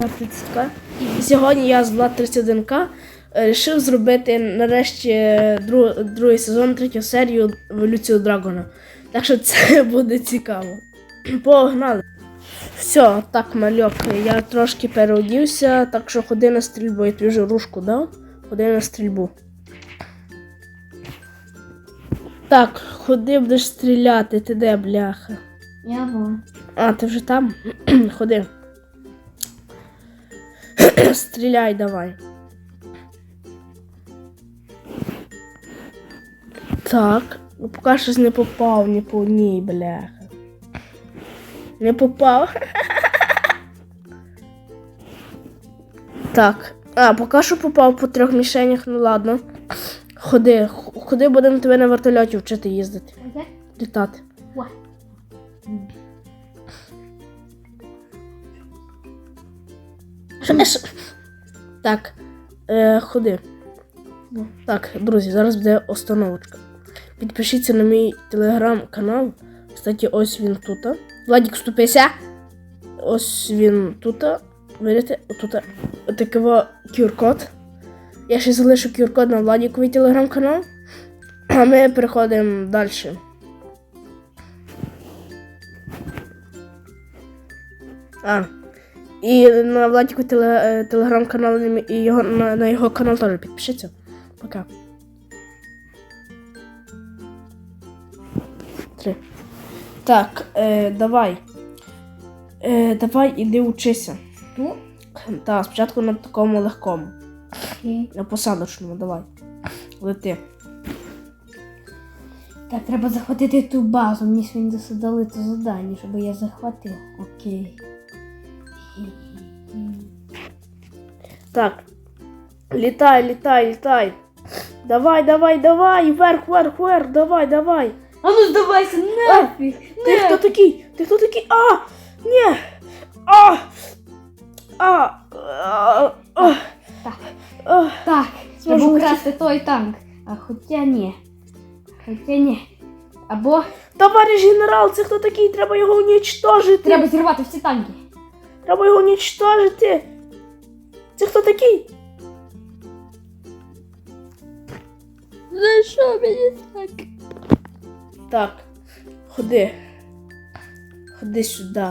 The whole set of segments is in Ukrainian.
30к. І сьогодні я з Влад 31к вирішив зробити нарешті дру- другий сезон, третю серію Еволюцію Драгона. Так що це буде цікаво. Погнали! Все, так, мальок, я трошки переодівся, так що ходи на стрільбу, я тобі вже ружку дав. Ходи на стрільбу. Так, ходи будеш стріляти, ти де, бляха? Я вон. А, ти вже там? Ходи. Стріляй давай. Так. Ну, поки щось не попав ні по одній, бляха. Не попав. Так. А, поки що попав по трьох мішенях, ну ладно. Ходи, ходи, будемо тебе на вертольоті вчити їздити. Літати. Так, е, ходи. Так, друзі, зараз буде остановочка. Підпишіться на мій телеграм-канал. Кстати, ось він тут. Владик, вступися. Ось він тут. Видите, отут отакий QR-код. Я ще залишу QR-код на Владіковий телеграм-канал. А ми переходимо далі. А, і на Владіку теле, е, телеграм-канал і його, на, на його канал теж підпишіться. Пока. Три. Так, е, давай. Е, давай іди учися. Ту? Так, спочатку на такому легкому. Окей. На посадочному, давай. Лети. Так, треба захватити ту базу. Мені сьогодні засадили то завдання, щоб я захватив. Окей. Так. Літай, літай, літай. Давай, давай, давай. Вверх, вверх, вверх, давай, давай. А ну здавайся, нафіг! Ти хто такий? Ти хто такий? А! Ні! А! А! А! А! Так. Так, треба украсти той танк. А хоча ні. Хоча ні. Або Товариш генерал, це хто такий? Треба його унічтожити. треба зірвати всі танки. Треба його унічтожити. Це хто такий? За що мені так? Так. Ходи. Ходи сюди.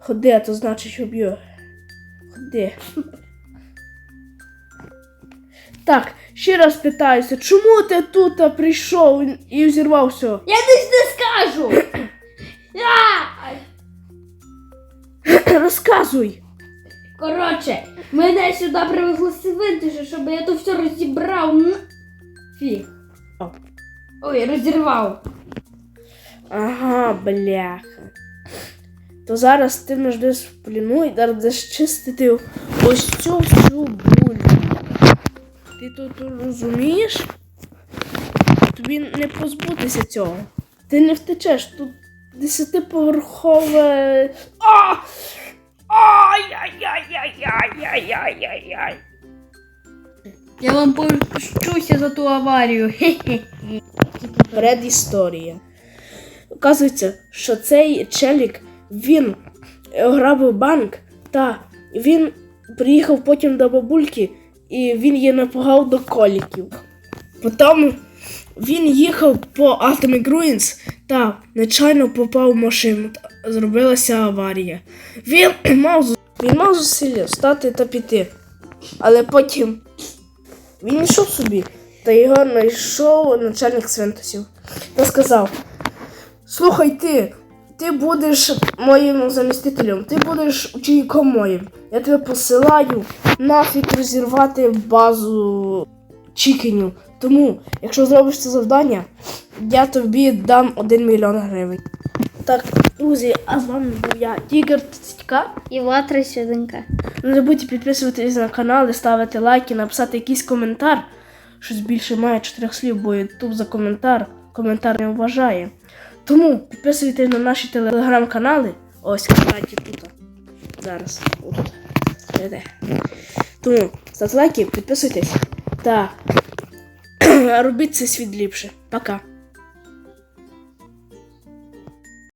Ходи, а то значить уб'ю. Ходи. Так, ще раз питаюся, чому ти тут прийшов і взірвав все? Я десь не скажу! Розказуй. Коротше, мене сюди привезли сивинтиші, щоб я тут все розібрав. Фіг. О. Ой, розірвав. Ага, бляха. То зараз ти мене ждеш в пліну і зараз будеш чистити ось цю всю бульбу. Ти тут розумієш? Тобі не позбутися цього. Ти не втечеш. Тут десятиповерхове. А! Ай-яй-яй-яй-яй-яй-яй-яй. Я вам порчуся за ту аварію. Предісторія. Оказується, що цей челік він ограбив банк та він приїхав потім до бабульки і він її напугав до коліків. Потім він їхав по Atomic Ruins та нечайно попав в машину. Зробилася аварія. Він мав, він мав зусилля встати та піти. Але потім він йшов собі, та його знайшов начальник свинтусів та сказав: Слухай ти, ти будеш моїм замістителем, ти будеш учеником моїм. Я тебе посилаю нафіг розірвати базу чікенів. Тому, якщо зробиш це завдання, я тобі дам 1 мільйон гривень. Так, друзі, а з вами був я, Тігр Цитька. І ватра сюденька. Не забудьте підписуватись на канал, і ставити лайки, написати якийсь коментар. Щось більше має чотирьох слів, бо YouTube за коментар коментар не вважає. Тому підписуйтесь на наші телеграм-канали. Ось, кстати, тут. Зараз. Де? Тому ставте лайки, підписуйтесь та робіть цей світ ліпше. Пока.